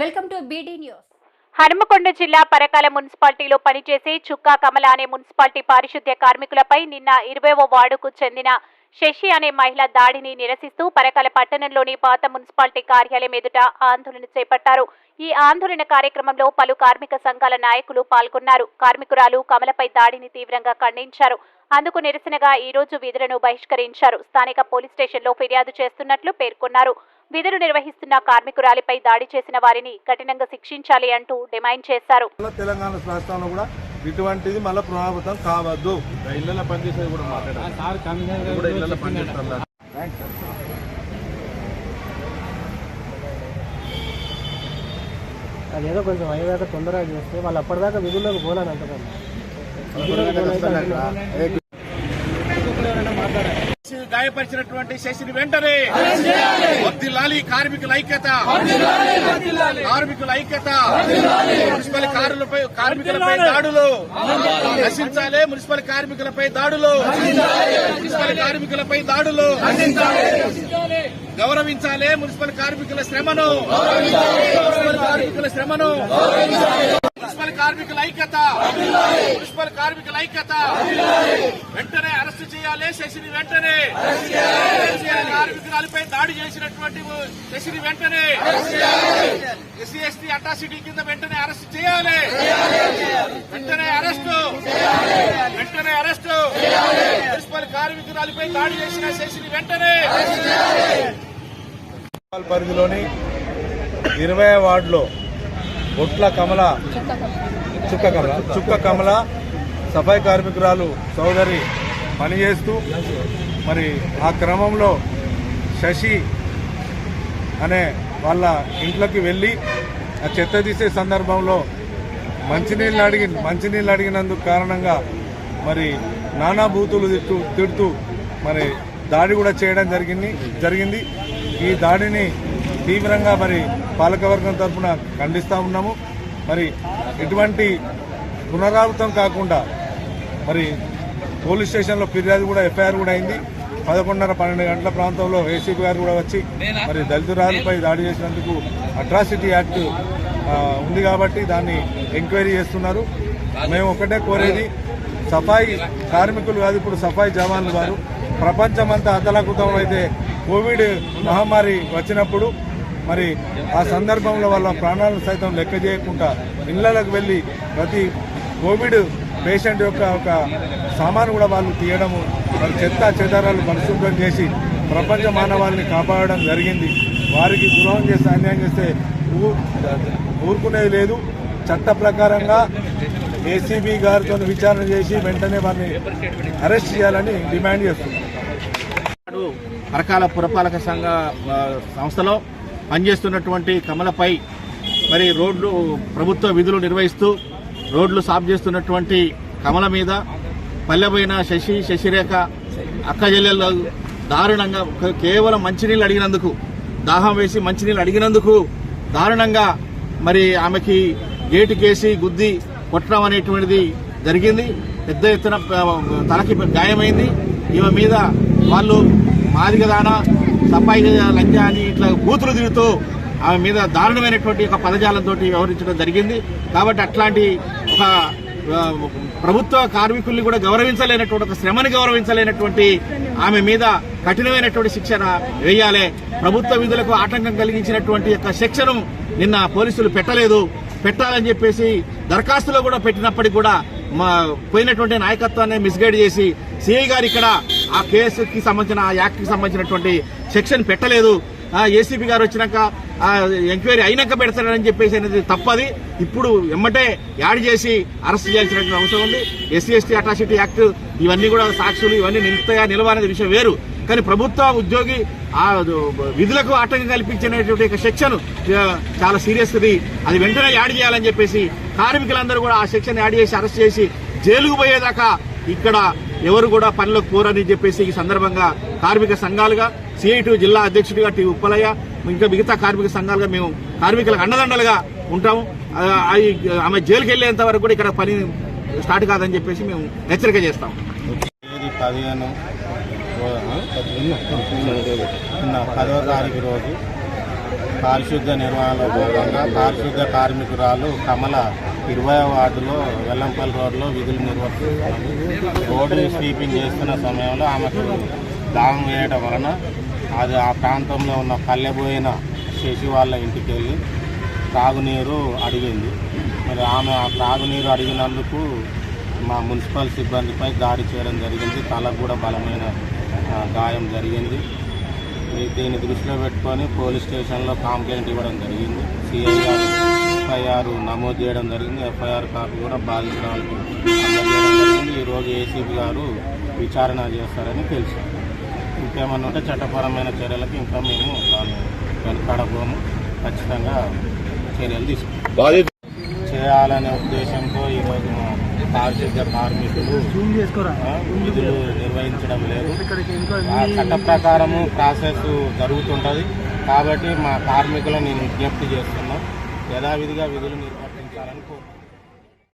Welcome to BD news. Hanumakonda జిల్లా పరకాల మున్సిపాలిటీలో పనిచేసే చుక్కా కమల అనే మున్సిపాలిటీ పారిశుద్ధ్య కార్మికులపై నిన్న ఇరవైవ వార్డుకు చెందిన శశి అనే మహిళ దాడిని నిరసిస్తూ పరకాల పట్టణంలోని పాత మున్సిపాలిటీ కార్యాలయం ఎదుట ఆందోళన చేపట్టారు. ఈ ఆందోళన కార్యక్రమంలో పలు కార్మిక సంఘాల నాయకులు పాల్గొన్నారు. కార్మికురాలు కమలపై దాడిని తీవ్రంగా ఖండించారు. అందుకు నిరసనగా ఈ రోజు విధులను బహిష్కరించారు. స్థానిక పోలీస్ స్టేషన్లో ఫిర్యాదు చేస్తున్నట్లు పేర్కొన్నారు. విధులు నిర్వహిస్తున్న కార్మికురాలిపై దాడి చేసిన వారిని కఠినంగా శిక్షించాలి అంటూ డిమాండ్ చేశారు. తెలంగాణ రాష్ట్రంలో కూడా ఇటువంటిది మళ్ళీ పునరావృతం కావద్దు. ఇళ్ళలో పనిచేసేది కూడా మాట్లాడాలి సార్ కమిషనర్ కూడా ఇళ్ళలో పనిచేస్తారు అదేదో కొంచెం అయ్యేదాకా తొందరగా చేస్తే వాళ్ళు అప్పటిదాకా విధుల్లోకి పోలని అంటారు గాయపరిచినటువంటి శశిని వెంటనే. వద్దిల్లాలి కార్మికుల ఐక్యత. కార్మికుల ఐక్యత. మున్సిపల్ కార్లపై కార్మికులపై దాడులు. నశించాలి మున్సిపల్ కార్మికులపై దాడులు. మున్సిపల్ కార్మికులపై దాడులు. గౌరవించాలి మున్సిపల్ కార్మికుల శ్రమను. మున్సిపల్ కార్మికుల శ్రమను. మున్సిపల్ కార్మికుల ఐక్యత. మున్సిపల్ కార్మికుల ఐక్యత. వెంటనే అరెస్ట్ చేయాలి శశిని వెంటనే. కార్మికురాలపై దాడి చేసినటువంటి శశిని వెంటనే. ఎస్సీ ఎస్టీ అట్రాసిటీ కింద వెంటనే అరెస్ట్ చేయాలి. వెంటనే అరెస్టు. వెంటనే అరెస్టు. మున్సిపల్ కార్మికురాలపై దాడి చేసిన శశిని వెంటనే. పరిధిలోని ఇరవై వార్డులో బొట్ల కమల. చుక్క కమల. చుక్క కమల. సఫాయి కార్మికురాలు సోదరి పనిచేస్తూ మరి ఆ క్రమంలో శశి అనే వాళ్ళ ఇంట్లోకి వెళ్ళి ఆ చెత్త తీసే సందర్భంలో మంచినీళ్ళు అడిగి మంచినీళ్ళు అడిగినందుకు కారణంగా మరి నానా బూతులు తిట్టు తిడుతూ మరి దాడి కూడా చేయడం జరిగింది జరిగింది. ఈ దాడిని తీవ్రంగా మరి పాలకవర్గం తరఫున ఖండిస్తూ ఉన్నాము. మరి ఎటువంటి పునరావృతం కాకుండా మరి పోలీస్ స్టేషన్లో ఫిర్యాదు కూడా ఎఫ్ఐఆర్ కూడా అయింది. పదకొండున్నర పన్నెండు గంటల ప్రాంతంలో ఏసీపీ గారు కూడా వచ్చి మరి దళితురాలపై దాడి చేసినందుకు అట్రాసిటీ యాక్ట్ ఉంది కాబట్టి దాన్ని ఎంక్వైరీ చేస్తున్నారు. మేము ఒకటే కోరేది సఫాయి కార్మికులు కాదు ఇప్పుడు సఫాయి జవాన్లు వారు. ప్రపంచమంతా అతలాకుతం అయితే కోవిడ్ మహమ్మారి వచ్చినప్పుడు మరి ఆ సందర్భంలో వాళ్ళ ప్రాణాలను సైతం లెక్క చేయకుండా ఇళ్ళకు వెళ్ళి ప్రతి కోవిడ్ పేషెంట్ యొక్క ఒక సామాను కూడా వాళ్ళు తీయడము మరి చెత్త చెదారాలు పరిశుభ్రం చేసి ప్రపంచ మానవాళిని కాపాడడం జరిగింది. వారికి ద్రోహం చేస్తే అన్యాయం చేస్తే ఊరుకునేది లేదు. చట్ట ప్రకారంగా ఏసీబీ గారితో విచారణ చేసి వెంటనే వారిని అరెస్ట్ చేయాలని డిమాండ్ చేస్తున్నారు. నాడు పురపాలక సంఘ సంస్థలో పనిచేస్తున్నటువంటి కమలపై మరి రోడ్లు ప్రభుత్వ విధులు నిర్వహిస్తూ రోడ్లు సాఫ్ చేస్తున్నటువంటి కమల మీద పల్లెపోయిన శశి శశిరేఖ అక్క చెల్లెళ్ళు దారుణంగా కేవలం మంచినీళ్ళు అడిగినందుకు దాహం వేసి మంచినీళ్ళు అడిగినందుకు దారుణంగా మరి ఆమెకి గేటు కేసి గుద్ది కొట్టడం అనేటువంటిది జరిగింది. పెద్ద ఎత్తున తలకి గాయమైంది. ఈమె మీద వాళ్ళు మాదిగదాన సఫాయి లంజా అని ఇట్లా బూతులు తిరుగుతూ ఆమె మీద దారుణమైనటువంటి ఒక పదజాలంతో వ్యవహరించడం జరిగింది. కాబట్టి అట్లాంటి ఒక ప్రభుత్వ కార్మికుల్ని కూడా గౌరవించలేనటువంటి ఒక శ్రమని గౌరవించలేనటువంటి ఆమె మీద కఠినమైనటువంటి శిక్షణ వేయాలి. ప్రభుత్వ విధులకు ఆటంకం కలిగించినటువంటి యొక్క శిక్షను నిన్న పోలీసులు పెట్టలేదు. పెట్టాలని చెప్పేసి దరఖాస్తులో కూడా పెట్టినప్పటికీ కూడా మా పోయినటువంటి నాయకత్వాన్ని మిస్గైడ్ చేసి సిఐ గారు ఇక్కడ ఆ కేసుకి సంబంధించిన ఆ యాక్ట్కి సంబంధించినటువంటి సెక్షన్ పెట్టలేదు. ఏసీపీ గారు వచ్చినాక ఎంక్వైరీ అయినాక పెడతారని చెప్పేసి అనేది తప్పది. ఇప్పుడు ఎమ్మటే యాడ్ చేసి అరెస్ట్ చేయాల్సినటువంటి అవసరం ఉంది. ఎస్సీ ఎస్టీ అట్రాసిటీ యాక్ట్ ఇవన్నీ కూడా సాక్షులు ఇవన్నీ నిలుస్తాయా నిలవనేది విషయం వేరు. కానీ ప్రభుత్వ ఉద్యోగి ఆ విధులకు ఆటంకం కల్పించినటువంటి ఒక సెక్షన్ చాలా సీరియస్ అది అది వెంటనే యాడ్ చేయాలని చెప్పేసి కార్మికులందరూ కూడా ఆ సెక్షన్ యాడ్ చేసి అరెస్ట్ చేసి జైలుకు పోయేదాకా ఇక్కడ ఎవరు కూడా పనులకు పోరని చెప్పేసి ఈ సందర్భంగా కార్మిక సంఘాలుగా సిఐటి జిల్లా అధ్యక్షుడిగా టి ఉప్పలయ్య ఇంకా మిగతా కార్మిక సంఘాలుగా మేము కార్మికులకు అండదండలుగా ఉంటాము. ఆమె జైలుకి వెళ్ళేంత వరకు కూడా ఇక్కడ పని స్టార్ట్ కాదని చెప్పేసి మేము హెచ్చరిక చేస్తాం. పదిహేను పదవ తారీఖు రోజు పారిశుద్ధ నిర్వహణలో భాగంగా పారిశుద్ధ కార్మికురాలు కమల ఇరవై వార్డులో వెల్లంపల్లి రోడ్లో విధులు నిర్వర్తిస్తున్నారు. రోడ్లు స్వీపింగ్ చేస్తున్న సమయంలో ఆమెకు దాహం వేయడం వలన అది ఆ ప్రాంతంలో ఉన్న పల్లెబోయిన శశి వాళ్ళ ఇంటికి వెళ్ళి త్రాగునీరు అడిగింది. మరి ఆమె ఆ త్రాగునీరు అడిగినందుకు మా మున్సిపల్ సిబ్బందిపై దాడి చేయడం జరిగింది. తలకు కూడా బలమైన గాయం జరిగింది. దీన్ని దృష్టిలో పెట్టుకొని పోలీస్ స్టేషన్లో కంప్లైంట్ ఇవ్వడం జరిగింది. సిఐ గారు ఎఫ్ఐఆర్ నమోదు చేయడం జరిగింది. ఎఫ్ఐఆర్ కాపీ కూడా బాధితురాలకు అందజేయడం జరిగింది. ఈరోజు ఏసీపీ గారు విచారణ చేస్తారని తెలుసు ఇంకేమన్నా ఉంటే చట్టపరమైన చర్యలకు ఇంకా మేము దాన్ని వెనకాడబోము. ఖచ్చితంగా చర్యలు తీసుకుంటాం. చేయాలనే ఉద్దేశంతో ఈరోజు మా పారిశుద్ధ్య కార్మికులు విధులు నిర్వహించడం లేదు. ఆ చట్ట ప్రకారము ప్రాసెస్ జరుగుతుంటుంది. కాబట్టి మా కార్మికులను నేను విజ్ఞప్తి చేస్తున్నాను. యథావిధిగా విధులు నిర్వర్తించాలని కోరుకుంటున్నాను